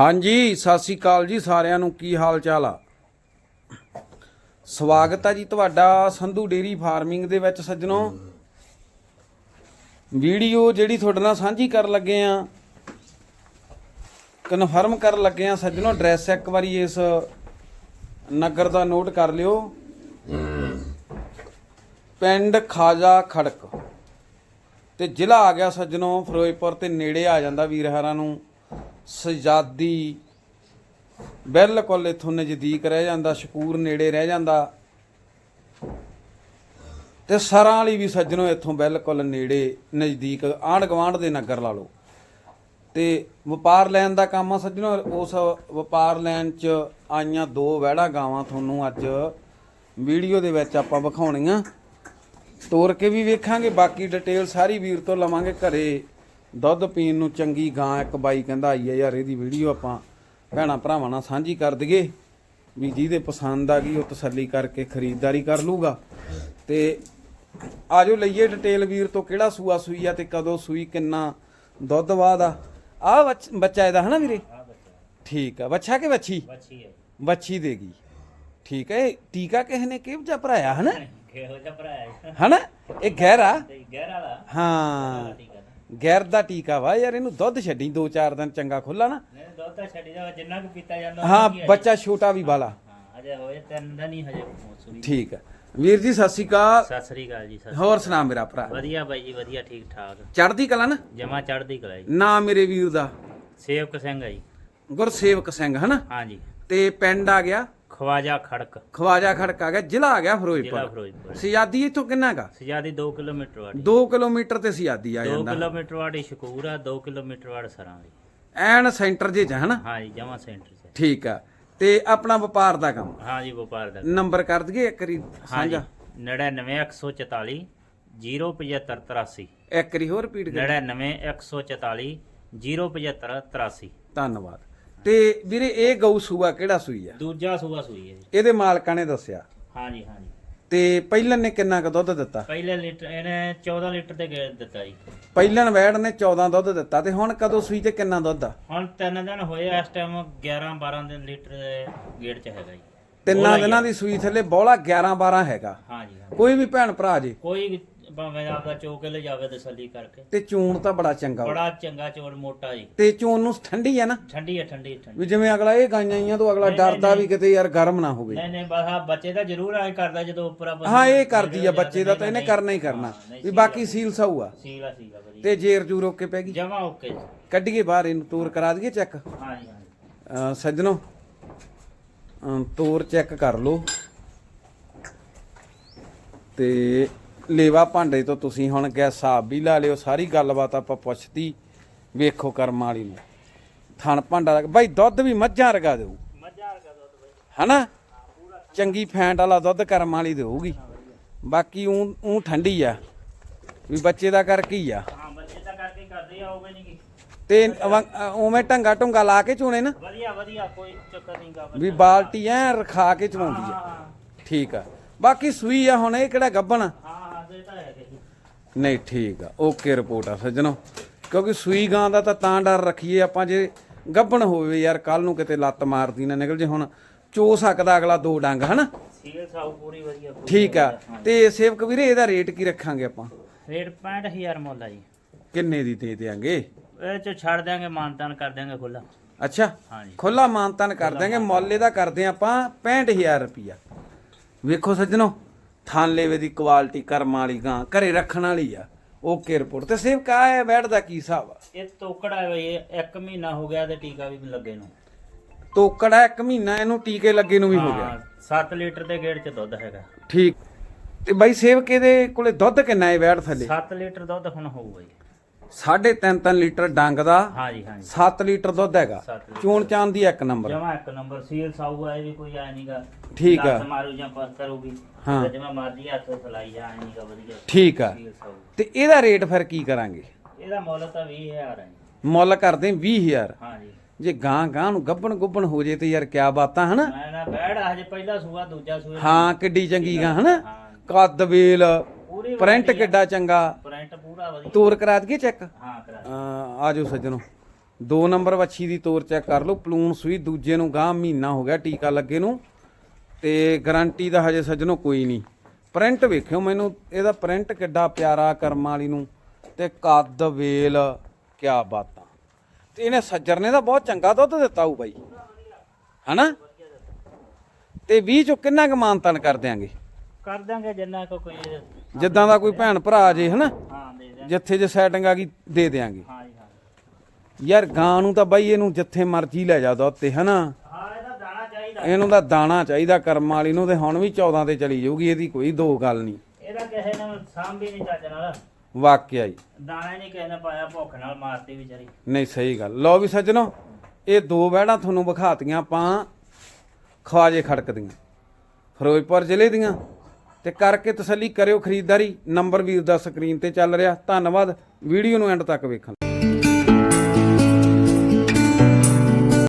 ਹਾਂਜੀ, ਸਤਿ ਸ੍ਰੀ ਅਕਾਲ ਜੀ ਸਾਰਿਆਂ ਨੂੰ। ਕੀ ਹਾਲ ਚਾਲ ਆ? ਸਵਾਗਤ ਆ ਜੀ ਤੁਹਾਡਾ ਸੰਧੂ ਡੇਰੀ ਫਾਰਮਿੰਗ ਦੇ ਵਿੱਚ ਸੱਜਣੋ। ਵੀਡੀਓ ਜਿਹੜੀ ਤੁਹਾਡੇ ਨਾਲ ਸਾਂਝੀ ਕਰਨ ਲੱਗੇ ਆ ਕਨਫਰਮ ਕਰਨ ਲੱਗੇ ਆ ਸੱਜਣੋ ਐਡਰੈਸ ਇੱਕ ਵਾਰੀ ਇਸ ਨਗਰ ਦਾ ਨੋਟ ਕਰ ਲਿਓ। ਪਿੰਡ ਖਾਜਾ ਖੜਕ। ਤੇ ਜ਼ਿਲ੍ਹਾ ਆ ਗਿਆ ਸੱਜਣੋ, ਫਿਰੋਜ਼ਪੁਰ ਤੇ ਨੇੜੇ ਆ ਜਾਂਦਾ ਵੀਰ ਹਰਾਂ ਨੂੰ। ਸਜਾਦੀ। ਬਿਲਕੁਲ ਇਥੋਂ ਨਜ਼ਦੀਕ ਰਹਿ ਜਾਂਦਾ, ਸ਼ਕੂਰ ਨੇੜੇ ਰਹਿ ਜਾਂਦਾ। ਤੇ ਸਰਾਂ ਵਾਲੀ ਵੀ ਸੱਜਣੋ ਇੱਥੋਂ ਬਿਲਕੁਲ ਨੇੜੇ, ਨਜ਼ਦੀਕ ਆਂਢ ਗਵਾਂਢ ਦੇ ਨਗਰ ਲਾ ਲਓ। ਤੇ ਵਪਾਰ ਲੈਣ ਦਾ ਕੰਮ ਆ ਸੱਜਣੋ, ਉਸ ਵਪਾਰ ਲੈਣ ਚ ਆਈਆਂ ਦੋ ਵਹਿੜਾ ਗਾਵਾਂ ਤੁਹਾਨੂੰ ਅੱਜ ਵੀਡੀਓ ਦੇ ਵਿੱਚ ਆਪਾਂ ਵਿਖਾਉਣੀਆਂ। ਤੋਰ ਕੇ ਵੀ ਵੇਖਾਂਗੇ, ਬਾਕੀ ਡਿਟੇਲ ਸਾਰੀ ਵੀਰ ਤੋਂ ਲਵਾਂਗੇ ਘਰੇ। ਦੁੱਧ ਪੀਣ ਨੂੰ ਚੰਗੀ ਗਾਂ ਇੱਕ ਬਾਈ ਕਹਿੰਦਾ ਆਈ ਆ ਯਾਰ ਇਹਦੀ ਵੀਡੀਓ ਆਪਾਂ ਭੈਣਾ ਭਰਾਵਾਂ ਨਾਲ ਸਾਂਝੀ ਕਰ ਦਈਏ ਵੀ ਜਿਹਦੇ ਪਸੰਦ ਆ ਗਈ ਉਹ ਤਸੱਲੀ ਕਰਕੇ ਖਰੀਦਦਾਰੀ ਕਰ ਲੂਗਾ। ਤੇ ਆਜੋ ਲਈਏ ਡਿਟੇਲ ਵੀਰ ਤੋਂ ਕਿਹੜਾ ਸੂਆ ਸੂਈ ਆ ਤੇ ਕਦੋਂ ਸੂਈ ਕਿੰਨਾ ਦੁੱਧ ਬਾਅਦ ਆ ਆ ਬੱਚਾ ਇਹਦਾ ਹਨਾ ਵੀਰੇ? ਠੀਕ ਆ ਬੱਚਾ ਕਿ ਬੱਚੀ? ਬੱਚੀ ਹੈ ਬੱਚੀ ਦੇਗੀ ਠੀਕ ਹੈ ਟੀਕਾ ਕਿਸੇ ਨੇ ਕਿਹੋ ਜਿਹਾ ਭਰਾਇਆ ਹਨਾ? ਕਿਹੋ ਜਿਹਾ ਹਨਾ? ਇਹ ਗਹਿਰਾ? ਗਹਿਰਾ ਵਾਲਾ। ਹੈ। ਗੈਰ ਦਾ ਟੀਕਾ ਵਾ ਯਾਰ ਇਹਨੂੰ ਦੁੱਧ ਛੱਡੀ 2-4 ਦਿਨ ਚੰਗਾ ਖੁੱਲਾ ਨਾ। ਨਹੀਂ ਦੁੱਧ ਤਾਂ ਛੱਡੀ ਜਾ ਜਿੰਨਾ ਕੁ ਪੀਤਾ ਜਾਂਦਾ ਹਾਂ ਉਨਾ ਕੀ ਹੈ। ਬੱਚਾ ਛੋਟਾ ਵੀ ਵਾਲਾ। ਹਾਂ ਅਜੇ ਹੋਏ ਤਿੰਨ ਦਿਨ ਹੀ ਹਜੇ ਠੀਕ ਹੈ ਵੀਰ ਜੀ ਸਤਿ ਸ਼੍ਰੀ ਅਕਾਲ। ਸਤਿ ਸ੍ਰੀ ਅਕਾਲ ਜੀ ਸਤਿ ਹੋਰ ਸੁਣਾ ਮੇਰਾ ਭਰਾ? ਵਧੀਆ ਬਾਈ ਜੀ ਵਧੀਆ ਠੀਕ ਠਾਕ। ਚੜ੍ਹਦੀ ਕਲਾ ਨਾ? ਜਮਾ ਚੜਦੀ ਕਲਾ ਜੀ। ਨਾ ਮੇਰੇ ਵੀਰ ਦਾ। ਸੇਵਕ ਸਿੰਘ ਹੈ ਜੀ। ਗੁਰਸੇਵਕ ਸਿੰਘ ਹਨਾ? ਹਾਂਜੀ ਤੇ ਪਿੰਡ ਆ ਗਿਆ। ਖਵਾਜਾ ਖੜਕ। ਖਵਾਜਾ ਖੜਕ ਆ ਗਿਆ ਜ਼ਿਲ੍ਹਾ ਆ ਗਿਆ ਜ਼ਿਲ੍ਹਾ ਫਿਰੋਜ਼ਪੁਰ। ਫਿਰੋਜ਼ਪੁਰ ਸਿਆਦੀ ਇੱਥੋਂ ਕਿੰਨਾ ਗਾ? ਸਜਾਦੀ 2 ਕਿਲੋਮੀਟਰ ਵਾੜੀ। 2 ਕਿਲੋਮੀਟਰ ਤੇ ਸਿਆਦੀ ਆ 2 ਜਾਂਦਾ। ਕਿਲੋਮੀਟਰ ਵਾੜੀ ਸ਼ਕੂਰ ਆ 2 ਕਿਲੋਮੀਟਰ ਵਾੜ ਸਰਾਂ ਦੀ। ਐਨ ਸੈਂਟਰ ਜੇ ਚ ਹਨਾ? ਹਾਂਜੀ ਜਮਾ ਸੈਂਟਰ 'ਚ ਠੀਕ ਆ। ਤੇ ਆਪਣਾ ਵਪਾਰ ਦਾ ਕੰਮ? ਹਾਂਜੀ ਵਪਾਰ ਦਾ ਨੰਬਰ ਕਰ ਦਈਏ ਇੱਕ ਵਾਰੀ ਹਾਂਜੀ ਸਾਂਝਾ 99144 07583 ਇੱਕ ਵਾਰੀ ਹੋਰ ਰਿਪੀਟ ਕਰ 99144 07583 ਧੰਨਵਾਦ। ਤੇ ਵੀਰੇ ਇਹ ਗਊ ਸੂਆ ਕਿਹੜਾ ਸੂਈ ਆ? ਦੂਜਾ ਸੂਆ ਸੂਈ ਹੈ ਜੀ। ਇਹਦੇ ਮਾਲਕਾਂ ਨੇ ਦੱਸਿਆ। ਹਾਂਜੀ ਹਾਂਜੀ। ਤੇ ਪਹਿਲਨ ਨੇ ਕਿੰਨਾ ਕੁ ਦੁੱਧ ਦਿੱਤਾ? ਪਹਿਲੇ ਲੀਟਰ ਇਹਨੇ 14 ਲੀਟਰ ਤੇ ਗੇੜ ਦਿੱਤਾ ਜੀ। ਪਹਿਲਨ ਵੈੜ ਨੇ 14 ਦੁੱਧ ਦਿੱਤਾ ਤੇ ਹੁਣ ਕਦੋਂ ਸੂਈ ਤੇ ਕਿੰਨਾ ਦੁੱਧ ਆ? ਹੁਣ ਤਿੰਨ ਦਿਨ ਹੋਏ ਆ, ਇਸ ਟਾਈਮ 11 12 ਦਿਨ ਲੀਟਰ ਦੇ ਗੇੜ ਚ ਹੈਗਾ ਜੀ। ਤਿੰਨਾਂ ਦਿਨਾਂ ਦੀ ਸੂਈ ਥੱਲੇ ਬੋਲਾ 11 12 ਹੈਗਾ। ਹਾਂਜੀ ਹਾਂ ਕੋਈ ਵੀ ਭੈਣ ਭਰਾ ਜੇ। ਕੋਈ ਭਾਵੇਂ ਆਪਦਾ ਚੋਕੇ ਲੈ ਜਾਵੇ ਤਸੱਲੀ ਕਰਕੇ। ਤੇ ਚੂਣ ਤਾਂ ਬੜਾ ਚੰਗਾ ਵਾ। ਬੜਾ ਚੰਗਾ ਚੋਰ ਮੋਟਾ ਜੀ। ਤੇ ਚੂਣ ਨੂੰ ਠੰਡੀ ਆ ਨਾ। ਠੰਡੀ ਹੈ ਠੰਡੀ ਹੈ, ਠੰਡੀ। ਵੀ ਜਿਵੇਂ ਅਗਲਾ ਇਹ ਗਾਈਆਂ ਆਈਆਂ ਤੋਂ ਅਗਲਾ ਡਰਦਾ ਵੀ ਕਿਤੇ ਯਾਰ ਗਰਮ ਨਾ ਹੋਵੇ। ਨਹੀਂ ਨਹੀਂ ਬਸ ਆ ਬੱਚੇ ਦਾ ਜ਼ਰੂਰ ਐ ਕਰਦਾ ਜਦੋਂ ਉੱਪਰ ਆਪਾਂ ਹਾਂ ਇਹ ਕਰਦੀ ਆ ਬੱਚੇ ਦਾ ਤਾਂ ਇਹਨੇ ਕਰਨਾ ਹੀ ਕਰਨਾ। ਵੀ ਬਾਕੀ ਸੀਲ ਸਾਊ ਆ। ਸੀਲਾ ਸੀਲਾ ਵਧੀਆ। ਤੇ ਜੇਰ ਜੂਰ ਓਕੇ ਪੈ ਗਈ। ਜਮਾ ਓਕੇ ਜੀ। ਕੱਢੀਏ ਬਾਹਰ ਇਹਨੂੰ ਤੋਰ ਕਰਾ ਦਈਏ ਚੈੱਕ। ਹਾਂਜੀ ਹਾਂਜੀ। ਅਹ ਸੱਜਣੋ ਤੋਰ ਚੈੱਕ ਕਰ ਲਓ। ਤੇ ਲੇਵਾ ਭਾਂਡੇ ਤੋਂ ਤੁਸੀਂ ਹੁਣ ਗੈ ਹਿਸਾਬ ਵੀ ਲਾ ਲਿਓ ਸਾਰੀ ਗੱਲਬਾਤ ਆਪਾਂ ਪੁੱਛਦੀ ਵੇਖੋ ਕਰਮ ਵਾਲੀ ਨੂੰ। ਥਣ ਭਾਂਡਾ ਦਾ ਬਾਈ ਦੁੱਧ ਵੀ ਮੱਝਾਂ ਰਗਾ ਦੇਊ। ਮੱਝਾਂ ਵਰਗਾ ਦੁੱਧ ਬਈ ਹਨਾ? ਚੰਗੀ ਫੈਂਟ ਵਾਲਾ ਦੁੱਧ ਕਰਮ ਵਾਲੀ ਦੇਊਗੀ। ਬਾਕੀ ਉਹ ਉਹ ਠੰਡੀ ਆ। ਵੀ ਬੱਚੇ ਦਾ ਕਰਕੇ ਹੀ ਆ? ਹਾਂ ਬੱਚੇ ਤਾਂ ਕਰਕੇ ਕਰਦੇ ਆ ਨਹੀਂ ਉਵੇਂ ਢੰਗਾ ਢੁੰਗਾ ਲਾ ਕੇ ਚੋਣੇ ਨਾ? ਵਧੀਆ ਵਧੀਆ ਕੋਈ ਚੱਕਰ ਨਹੀਂ ਗਾ ਵੀ ਬਾਲਟੀ ਐ ਰਖਾ ਕੇ ਚਵਾਉਂਦੀ ਆ। ਠੀਕ ਆ। ਬਾਕੀ ਸੂਈ ਆ ਹੁਣ ਇਹ ਕਿਹੜਾ ਗੱਬਣ? ਆ? ਤਾਂ ਹੈਗੇ ਜੀ ਨਹੀਂ ਠੀਕ ਆ। ਓਕੇ ਰਿਪੋਰਟ ਆ ਸੱਜਣੋ। ਕਿਉਂਕਿ ਸੂਈ ਗਾਂ ਦਾ ਤਾਂ ਤਾਂ ਡਰ ਰੱਖੀਏ ਆਪਾਂ ਜੇ ਗੱਬਣ ਹੋਵੇ ਯਾਰ ਕੱਲ ਨੂੰ ਕਿਤੇ ਲੱਤ ਮਾਰਦੀ ਨਾ ਨਿਕਲ ਜੇ ਹੁਣ। ਚੋ ਸਕਦਾ ਅਗਲਾ ਦੋ ਡੰਗ ਹਨਾ? ਸੀਲ ਸਾਊ ਪੂਰੀ ਵਧੀਆ ਪੂਰੀ ਠੀਕ ਆ। ਤੇ ਸੇਵਕ ਵੀਰੇ ਇਹਦਾ ਰੇਟ ਕੀ ਰੱਖਾਂਗੇ ਆਪਾਂ? ਰੇਟ 65000 ਮੁੱਲ ਆ ਜੀ। ਕਿੰਨੇ ਦੀ ਦੇ ਦਿਆਂਗੇ? ਇਹ ਚ ਛੱਡ ਦਿਆਂਗੇ ਮਾਨਤਾਨ ਕਰ ਦਿਆਂਗੇ ਖੁੱਲਾ ਅੱਛਾ ਹਾਂਜੀ। ਖੁੱਲਾ ਮਾਨਤਨ ਕਰ ਦਿਆਂਗੇ ਮੁੱਲ ਇਹਦਾ ਕਰਦੇ ਆਪਾਂ 65000 ਰੁਪਿਆ ਵੇਖੋ ਸੱਜਣੋ ਥਾਨ ਲੇਵੇ ਦੀ ਕੁਆਲਿਟੀ ਕਰਮ ਵਾਲੀ ਗਾਂ ਘਰੇ ਰੱਖਣ ਵਾਲੀ ਆ। ਓਕੇ ਰਿਪੋਰਟ ਤੇ ਸੇਵ ਕਾ ਹੈ ਬੈਠ ਦਾ ਕੀ ਹਿਸਾਬ ਆ? ਇਹ ਤੋਕੜਾ ਹੈ ਬਈ ਇਹ ਇੱਕ ਮਹੀਨਾ ਹੋ ਗਿਆ ਤੇ ਟੀਕਾ ਵੀ ਲੱਗੇ ਨੂੰ। ਤੋਕੜਾ ਇੱਕ ਮਹੀਨਾ ਇਹਨੂੰ ਟੀਕੇ ਲੱਗੇ ਨੂੰ ਵੀ ਹੋ ਗਿਆ। 7 ਲੀਟਰ ਦੇ ਗੇੜ ਚ ਦੁੱਧ ਹੈਗਾ। ਠੀਕ। ਤੇ ਬਾਈ ਸੇਵਕ ਇਹਦੇ ਕੋਲੇ ਦੁੱਧ ਕਿੰਨਾ ਹੈ ਬੈਠ ਥੱਲੇ? 7 ਲੀਟਰ ਦੁੱਧ ਹੁਣ ਹੋਊਗਾ ਜੀ 3.5 ਲੀਟਰ ਡੰਗ ਦਾ ਹਾਂਜੀ ਹਾਂਜੀ। 7 ਲੀਟਰ ਦੁੱਧ ਹੈਗਾ। ਸੱਤ ਲੀਟਰ। ਚੂਣ ਚਾਂਦ ਦੀ ਇੱਕ ਨੰਬਰ। ਜਮਾ ਇੱਕ ਨੰਬਰ। ਸੀਲ ਸਾਊ ਇਹ ਵੀ ਕੋਈ ਆਇਆ ਨਹੀਂਗਾ ਠੀਕ ਆ। ਮਾਰੂ ਜਾਂ ਪਾਸ ਕਰੂਗੀ। ਹਾਂ। ਜਮਾ ਮਾਰਦੀ ਹੱਥ ਫਲਾਈ ਜਾ ਨਹੀਂਗਾ ਵਧੀਆ। ਠੀਕ ਆ। ਸੀਲ ਸਾਊ। ਤੇ ਇਹਦਾ ਰੇਟ ਫਿਰ ਕੀ ਕਰਾਂਗੇ? ਇਹਦਾ ਮੁੱਲ ਤਾਂ 20000 ਹੈ ਮੁੱਲ ਕਰਦੇ 20000 ਹਾਂਜੀ। ਜੇ ਗਾਂ ਗਾਂ ਨੂੰ ਗੱਬਣ ਗੁੱਬਣ ਹੋ ਜੇ ਤੇ ਯਾਰ ਕਿਆ ਬਾਤਾਂ ਹਨਾ? ਮੈਂ ਨਾ ਬੈੜ ਹਜੇ ਪਹਿਲਾ ਸੂਆ ਦੂਜਾ ਸੂਆ। ਹਾਂ ਕਿੱਡੀ ਚੰਗੀ ਗਾਂ ਹਨਾ? ਹਾਂ। ਕੱਦ ਵੇਲ ਪੂਰੀ ਪ੍ਰਿੰਟ ਕਿੱਡਾ ਚੰਗਾ। ਵਧੀਆ। ਤੋਰ ਕਰਾ ਦਈਏ ਚੈੱਕ ਹਾਂ ਕਰਾ ਆਜੋ ਸੱਜਣੋ। ਦੋ ਨੰਬਰ ਵੱਛੀ ਦੀ ਤੋਰ ਚੈੱਕ ਕਰ ਲਓ। ਪਲੂਨ ਸੂਈ ਦੂਜੇ ਨੂੰ ਗਾਂ ਮਹੀਨਾ ਹੋ ਗਿਆ ਟੀਕਾ ਲੱਗੇ ਨੂੰ। ਤੇ ਗਾਰੰਟੀ ਦਾ ਹਜੇ ਸੱਜਣੋ ਕੋਈ ਨਹੀਂ। ਪ੍ਰਿੰਟ ਵੇਖਿਓ ਮੈਨੂੰ ਇਹਦਾ ਪ੍ਰਿੰਟ ਕਿੱਡਾ ਪਿਆਰਾ ਕਰਮਾਂ ਵਾਲੀ ਨੂੰ। ਤੇ ਕੱਦ ਵੇਲ ਕਿਆ ਬਾਤਾਂ। ਤੇ ਇਹਨੇ ਸੱਜਰ ਨੇ ਤਾਂ ਬਹੁਤ ਚੰਗਾ ਦੁੱਧ ਦਿੱਤਾ ਹੋਊ ਬਾਈ। ਹਨਾ? ਤੇ 20 ਚੋਂ ਕਿੰਨਾ ਕੁ ਮਾਨਤਨ ਕਰ ਦਿਆਂਗੇ? ਕਰ ਦਾਂਗੇ ਜਿੰਨਾ ਕੋ ਕੋਈ ਜਿੱਦਾਂ ਦਾ ਕੋਈ ਭੈਣ ਭਰਾ ਜੇ ਹਨਾ? ਹਾਂ। ਜਿੱਥੇ ਜੇ ਸੈਟਿੰਗ ਆ ਗਈ ਦੇ ਦਿਆਂਗੇ। ਹਾਂ ਜੀ ਹਾਂ ਯਾਰ ਗਾਂ ਨੂੰ ਤਾਂ ਬਾਈ ਇਹਨੂੰ ਜਿੱਥੇ ਮਰਜ਼ੀ ਲੈ ਜਾ ਦੁੱਧ ਤੇ ਹਨਾ? ਹਾਂ ਇਹਦਾ ਦਾਣਾ ਚਾਹੀਦਾ। ਇਹਨੂੰ ਤਾਂ ਦਾਣਾ ਚਾਹੀਦਾ ਕਰਮ ਵਾਲੀ ਨੂੰ ਤੇ ਹੁਣ ਵੀ 14 ਤੇ ਚਲੀ ਜਾਊਗੀ ਇਹਦੀ ਕੋਈ ਦੋ ਗੱਲ ਨਹੀਂ। ਇਹਦਾ ਕਿਸੇ ਨੇ ਸਾਂਭ ਨਹੀਂ ਚੱਜ ਨਾਲ। ਵਾਕਿਆ ਹੀ ਦਾਣਾ ਨਹੀਂ ਕਿਸੇ ਨੇ ਪਾਇਆ ਭੁੱਖ ਨਾਲ ਮਾਰਤੀ ਵਿਚਾਰੀ। ਨਹੀਂ ਸਹੀ ਗੱਲ। ਲਓ ਵੀ ਸੱਜਣੋ ਇਹ ਦੋ ਬਹਿੜਾਂ ਤੁਹਾਨੂੰ ਵਿਖਾਤੀਆਂ ਆਪਾਂ ਖਵਾਜੇ ਖੜਕ ਦੀਆਂ ਫਿਰੋਜ਼ਪੁਰ ਜ਼ਿਲ੍ਹੇ ਦੀਆਂ ਤੇ ਕਰਕੇ ਤਸੱਲੀ ਕਰਿਓ ਖਰੀਦਦਾਰੀ। ਨੰਬਰ ਵੀਰ ਦਾ ਸਕਰੀਨ ਤੇ ਚੱਲ ਰਿਹਾ। ਧੰਨਵਾਦ। ਵੀਡੀਓ ਨੂੰ ਐਂਡ ਤੱਕ ਵੇਖਣ ਲਈ।